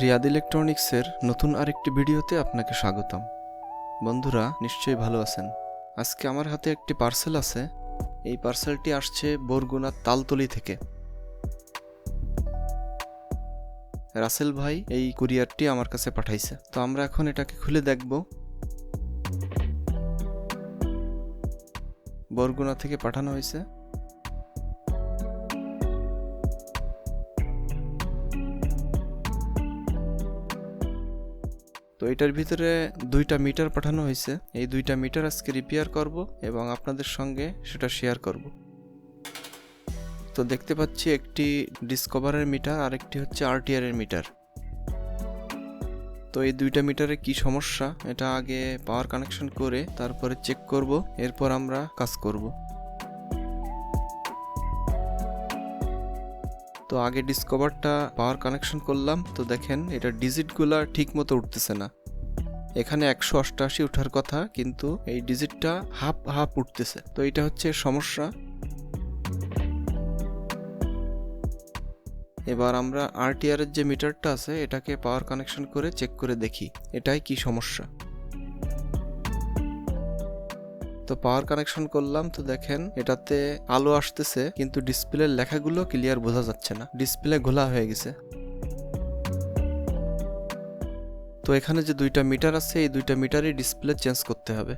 রিয়াদ ইলেকট্রনিক্সের নতুন আরেকটি ভিডিওতে আপনাকে স্বাগতম। বন্ধুরা, নিশ্চয়ই ভালো আছেন। আজকে আমার হাতে একটি পার্সেল আছে। এই পার্সেলটি আসছে বরগুনার তালতলি থেকে। রাসেল ভাই এই কুরিয়ারটি আমার কাছে পাঠাইছে। তো আমরা এখন এটাকে খুলে দেখব। বরগুনা থেকে পাঠানো হয়েছে। তো এটার ভিতরে দুইটা মিটার পাঠানো হয়েছে। এই দুইটা মিটার আজকে রিপেয়ার করব এবং আপনাদের সঙ্গে সেটা শেয়ার করব। তো দেখতে পাচ্ছি একটি ডিসকভারের মিটার আর একটি হচ্ছে আরটিআর এর মিটার। তো এই দুইটা মিটারে কি সমস্যা, এটা আগে পাওয়ার কানেকশন করে তারপরে চেক করব, এরপর আমরা কাজ করব। তো আগে ডিসকভারটা পাওয়ার কানেকশন করলাম। তো দেখেন, এটা ডিজিটগুলা ঠিক মতো উঠতেছে না। এখানে একশো অষ্টআশি ওঠার কথা, কিন্তু এই ডিজিটটা হাফ হাফ উঠতেছে। তো এটা হচ্ছে সমস্যা। এবার আমরা আরটিআর এর যে মিটারটা আছে, এটাকে পাওয়ার কানেকশন করে চেক করে দেখি। এটাই কি সমস্যা? তো পাওয়ার কানেকশন করলাম, তো দেখেন এটাতে আলো আসতেছে, কিন্তু ডিসপ্লের লেখাগুলো ক্লিয়ার বোঝা যাচ্ছে না। ডিসপ্লে ঘোলা হয়ে গেছে। তো এখানে যে দুইটা মিটার আছে, এই দুইটা মিটারই ডিসপ্লে চেঞ্জ করতে হবে।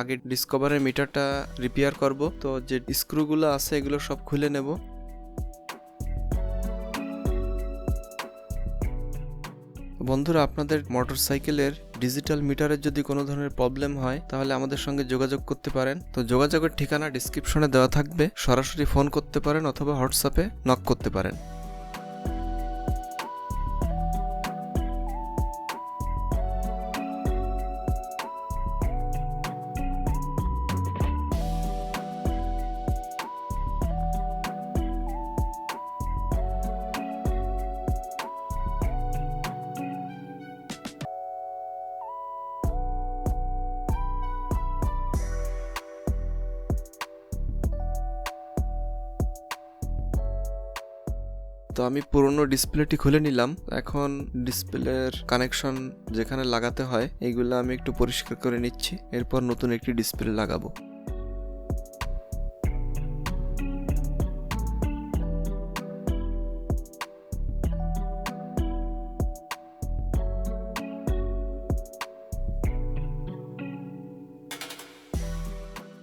আগে ডিসকভারের মিটারটা রিপেয়ার করব, তো যে স্ক্রুগুলো আছে, এগুলো সব খুলে নেব। বন্ধুরা, আপনাদের মোটরসাইকেলের ডিজিটাল মিটারের যদি কোনো ধরনের প্রবলেম হয়, তাহলে আমাদের সঙ্গে যোগাযোগ করতে পারেন। তো যোগাযোগের ঠিকানা ডিসক্রিপশনে দেওয়া থাকবে। সরাসরি ফোন করতে পারেন অথবা হোয়াটসঅ্যাপে নক করতে পারেন। তো আমি পুরনো ডিসপ্লেটি খুলে নিলাম। এখন ডিসপ্লের কানেকশন যেখানে লাগাতে হয় এইগুলো আমি একটু পরিষ্কার করে নিচ্ছি। এরপর নতুন একটি ডিসপ্লে লাগাবো।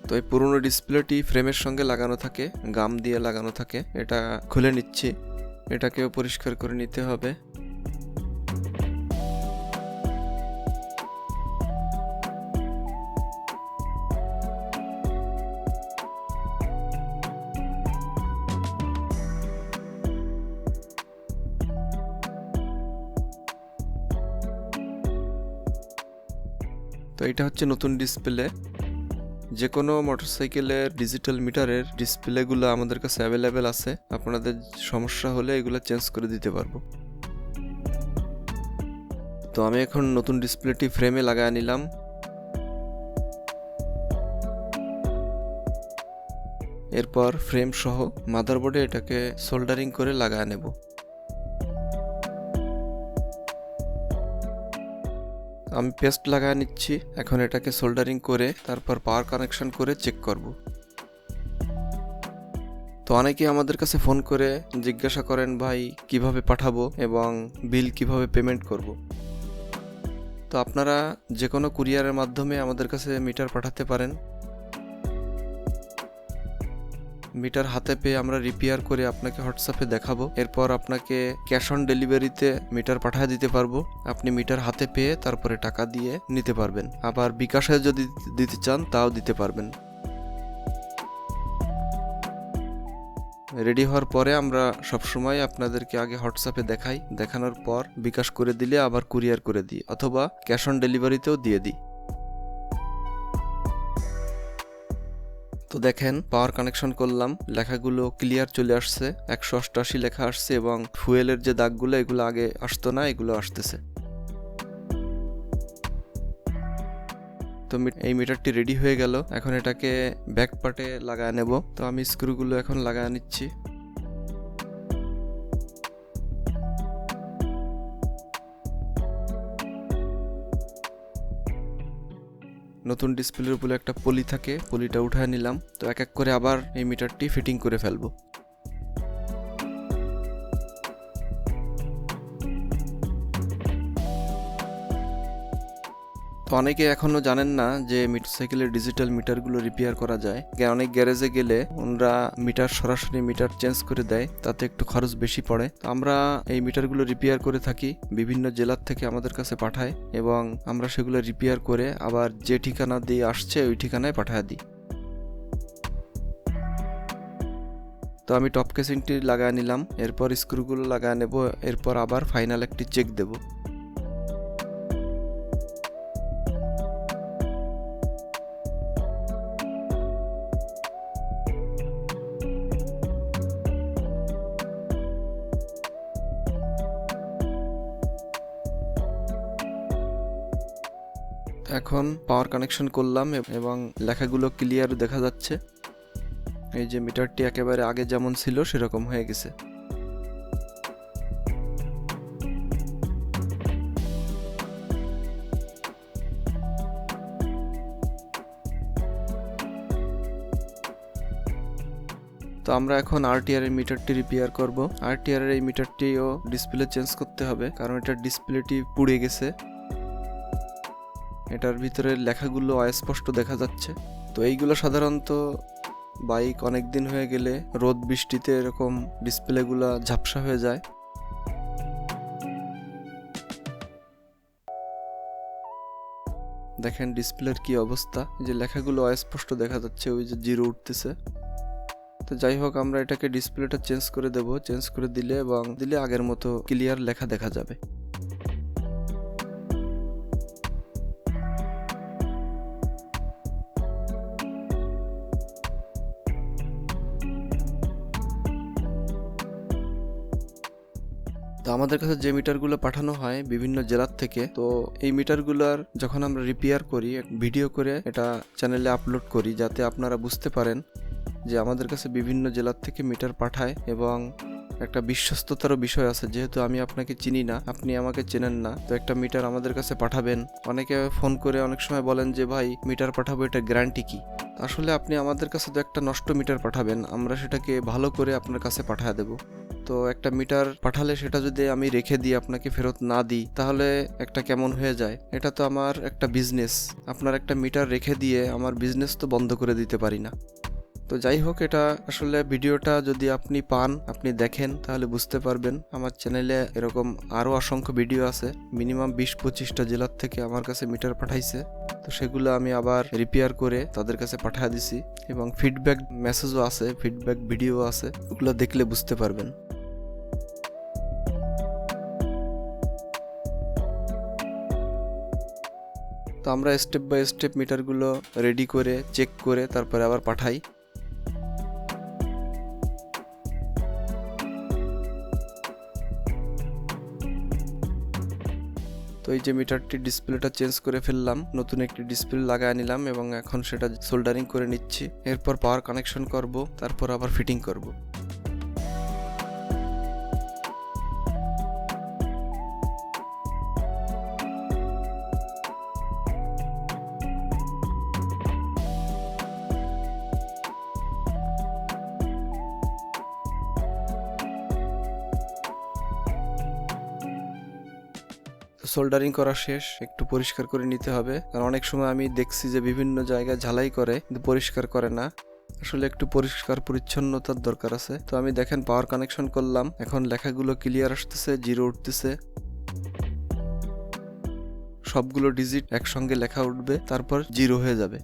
তো এই পুরনো ডিসপ্লেটি ফ্রেমের সঙ্গে লাগানো থাকে গাম দিয়ে লাগানো থাকে। এটা খুলে নিচ্ছি। এটাকেও পরিষ্কার করে নিতে হবে। তো এটা হচ্ছে নতুন ডিসপ্লে। যে কোনো মোটরসাইকেলের ডিজিটাল মিটারের ডিসপ্লেগুলো আমাদের কাছে অ্যাভেলেবেল আছে। আপনাদের সমস্যা হলে এগুলো চেঞ্জ করে দিতে পারব। তো আমি এখন নতুন ডিসপ্লেটি ফ্রেমে লাগায় নিলাম। এরপর ফ্রেম সহ মাদারবোর্ডে এটাকে সোল্ডারিং করে লাগায় নেব। আমি পেস্ট লাগায় নিচ্ছি, এখন এটাকে সোল্ডারিং করে তারপর পাওয়ার কানেকশন করে চেক করব। তো অনেকেই আমাদের কাছে ফোন করে জিজ্ঞাসা করেন, ভাই, কীভাবে পাঠাবো এবং বিল কীভাবে পেমেন্ট করব? তো আপনারা যে কোনো কুরিয়ারের মাধ্যমে আমাদের কাছে মিটার পাঠাতে পারেন। মিটার হাতে পেয়ে আমরা রিপেয়ার করে আপনাকে হোয়াটসঅ্যাপে দেখাবো। এরপর আপনাকে ক্যাশ অন ডেলিভারিতে মিটার পাঠিয়ে দিতে পারব। আপনি মিটার হাতে পেয়ে তারপরে টাকা দিয়ে নিতে পারবেন। আবার বিকাশে যদি দিতে চান, তাও দিতে পারবেন। রেডি হওয়ার পরে আমরা সবসময় আপনাদেরকে আগে হোয়াটসঅ্যাপে দেখাই। দেখানোর পর বিকাশ করে দিলে আবার কুরিয়ার করে দিই অথবা ক্যাশ অন ডেলিভারিতেও দিয়ে দিই। তো দেখেন, পাওয়ার কানেকশন করলাম, লেখাগুলো ক্লিয়ার চলে আসছে, একশো অষ্টআশি লেখা আসছে এবং ফুয়েলের যে দাগগুলো, এগুলো আগে আসতো না, এগুলো আসতেছে। তো এই মিটারটি রেডি হয়ে গেল। এখন এটাকে ব্যাক পার্টে লাগায় নেব। তো আমি স্ক্রুগুলো এখন লাগায় নিচ্ছি। নতুন ডিসপ্লের উপরে একটা পলি থাকে। পলিটা উঠায় নিলাম। তো এক এক করে আবার এই মিটারটি ফিটিং করে ফেলব। অনেকে এখনও জানেন না যে মোটরসাইকেলের ডিজিটাল মিটারগুলো রিপেয়ার করা যায়। অনেক গ্যারেজে গেলে ওনারা মিটার সরাসরি মিটার চেঞ্জ করে দেয়, তাতে একটু খরচ বেশি পড়ে। আমরা এই মিটারগুলো রিপেয়ার করে থাকি, বিভিন্ন জেলার থেকে আমাদের কাছে পাঠায় এবং আমরা সেগুলো রিপেয়ার করে আবার যে ঠিকানা দিয়ে আসছে, ওই ঠিকানায় পাঠায় দিই। তো আমি টপ কেসিংটি লাগায় নিলাম, এরপর স্ক্রুগুলো লাগায় নেব, এরপর আবার ফাইনাল একটি চেক দেবো। এখন পাওয়ার কানেকশন করলাম এবং লেখাগুলো ক্লিয়ার দেখা যাচ্ছে। এই যে মিটারটি একেবারে আগে যেমন ছিল, সেরকম হয়ে গেছে। তো আমরা এখন আরটিআর এর মিটারটি রিপেয়ার করব। আরটিআর এর এই মিটারটিও ডিসপ্লে চেঞ্জ করতে হবে, কারণ এটা ডিসপ্লেটি পুড়ে গেছে। এটার ভিতরে লেখাগুলো অস্পষ্ট দেখা যাচ্ছে। তো এইগুলো সাধারণত বাইক অনেক দিন হয়ে গেলে রোদ বৃষ্টিতে এরকম ডিসপ্লেগুলো ঝাপসা হয়ে যায়। দেখেন ডিসপ্লের কি অবস্থা। যে লেখাগুলো অস্পষ্ট দেখা যাচ্ছে, ওই যে জিরো উঠতেছে। তো যাই হোক, আমরা এটাকে ডিসপ্লেটা চেঞ্জ করে দেব। চেঞ্জ করে দিলে এবং দিলে আগের মতো ক্লিয়ার লেখা দেখা যাবে। আমাদের কাছে যে মিটারগুলো পাঠানো হয় বিভিন্ন জেলার থেকে, তো এই মিটারগুলোর যখন আমরা রিপেয়ার করি ভিডিও করে এটা চ্যানেলে আপলোড করি, যাতে আপনারা বুঝতে পারেন যে আমাদের কাছে বিভিন্ন জেলার থেকে মিটার পাঠায় এবং একটা বিশ্বস্ততারও বিষয় আছে। যেহেতু আমি আপনাকে চিনি না, আপনি আমাকে চেনেন না, তো একটা মিটার আমাদের কাছে পাঠাবেন। অনেকে ফোন করে অনেক সময় বলেন যে, ভাই, মিটার পাঠাবো, এটা গ্যারান্টি কি? আসলে আপনি আমাদের কাছে তো একটা নষ্ট মিটার পাঠাবেন, আমরা সেটাকে ভালো করে আপনার কাছে পাঠিয়ে দেব। তো একটা মিটার পাঠালে সেটা যদি আমি রেখে দিই, আপনাকে ফেরত না দিই, তাহলে একটা কেমন হয়ে যায়? এটা তো আমার একটা বিজনেস আপনার একটা মিটার রেখে দিয়ে আমার বিজনেস তো বন্ধ করে দিতে পারি না। তো যাই হোক, এটা আসলে ভিডিওটা যদি আপনি পান, আপনি দেখেন, তাহলে বুঝতে পারবেন। আমার চ্যানেলে এরকম আরও অসংখ্য ভিডিও আছে। মিনিমাম বিশ পঁচিশটা জেলার থেকে আমার কাছে মিটার পাঠাইছে। তো সেগুলো আমি আবার রিপেয়ার করে তাদের কাছে পাঠিয়ে দিছি এবং ফিডব্যাক মেসেজও আছে ফিডব্যাক ভিডিও আছে। ওগুলো দেখলে বুঝতে পারবেন। তো আমরা স্টেপ বাই স্টেপ মিটারগুলো রেডি করে চেক করে তারপরে আবার পাঠাই। তো এই যে মিটারটি ডিসপ্লেটা চেঞ্জ করে ফেললাম, নতুন একটি ডিসপ্লে লাগায় নিলাম এবং এখন সেটা সোল্ডারিং করে নিচ্ছি। এরপর পাওয়ার কানেকশন করব, তারপর আবার ফিটিং করব। সোল্ডারিং করা শেষ, একটু পরিষ্কার করে নিতে হবে। কারণ অনেক সময় আমি দেখছি যে বিভিন্ন জায়গায় ঝালাই করে, কিন্তু পরিষ্কার করে না। আসলে একটু পরিষ্কার পরিচ্ছন্নতার দরকার আছে। তো আমি দেখেন পাওয়ার কানেকশন করলাম। এখন লেখাগুলো ক্লিয়ার আসতেছে জিরো উঠতেছে। সবগুলো ডিজিট একসঙ্গে লেখা উঠবে, তারপর জিরো হয়ে যাবে।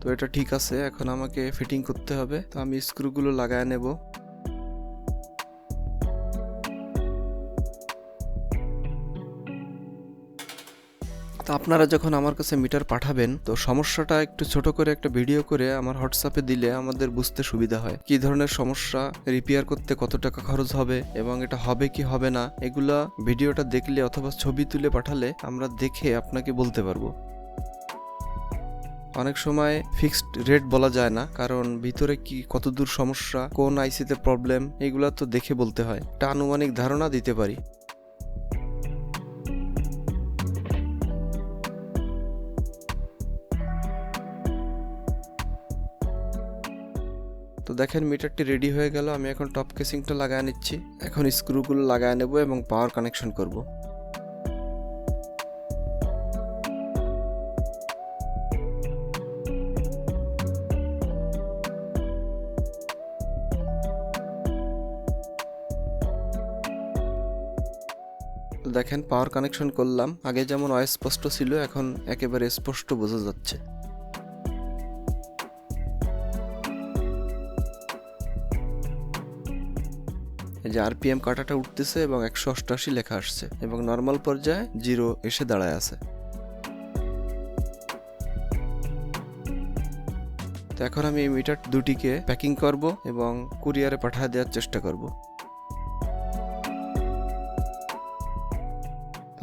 তো এটা ঠিক আছে, এখন আমাকে ফিটিং করতে হবে। তো আমি স্ক্রুগুলো লাগায় নেব। তো আপনারা যখন আমার কাছে মিটার পাঠাবেন, তো সমস্যাটা একটু ছোট করে একটা ভিডিও করে আমার হোয়াটসঅ্যাপে দিলে আমাদের বুঝতে সুবিধা হয়। কি ধরনের সমস্যা রিপেয়ার করতে কত টাকা খরচ হবে এবং এটা হবে কি হবে না, এগুলা ভিডিওটা দেখলে অথবা ছবি তুলে পাঠালে আমরা দেখে আপনাকে বলতে পারব। অনেক সময় ফিক্সড রেট বলা যায় না, কারণ ভিতরে কি কতদূর সমস্যা, কোন আইসিতে প্রবলেম এগুলা তো দেখে বলতে হয়। একটা আনুমানিক ধারণা দিতে পারি। তো দেখেন মিটারটি রেডি হয়ে গেল, আমি এখন টপ কেসিংটা লাগায় নিচ্ছি। এখন স্ক্রুগুলো লাগায় নেব এবং পাওয়ার কানেকশন করব। দেখেন পাওয়ার কানেকশন করলাম, আগে যেমন অস্পষ্ট ছিল, এখন একেবারে স্পষ্ট বোঝা যাচ্ছে। যে আরপিএম কাটাটা উঠতেছে এবং একশো অষ্টআশি লেখা আসছে এবং নর্মাল পর্যায়ে জিরো এসে দাঁড়ায় আছে। তো এখন আমি এই মিটার দুটিকে প্যাকিং করব এবং কুরিয়ারে পাঠিয়ে দেওয়ার চেষ্টা করব।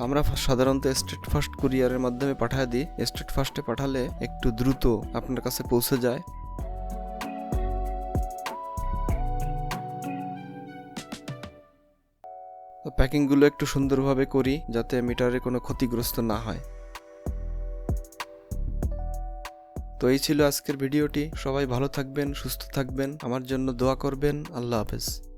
আমরা সাধারণত স্টেট ফার্স্ট কুরিয়ারের মাধ্যমে পাঠিয়ে দিই। স্টেট ফার্স্টে পাঠালে একটু দ্রুত আপনার কাছে পৌঁছে যায়। তো প্যাকিংগুলো একটু সুন্দরভাবে করি যাতে মিটারে কোনো ক্ষতিগ্রস্ত না হয়। তো এই ছিল আজকের ভিডিওটি। সবাই ভালো থাকবেন, সুস্থ থাকবেন। আমার জন্য দোয়া করবেন। আল্লাহ হাফেজ।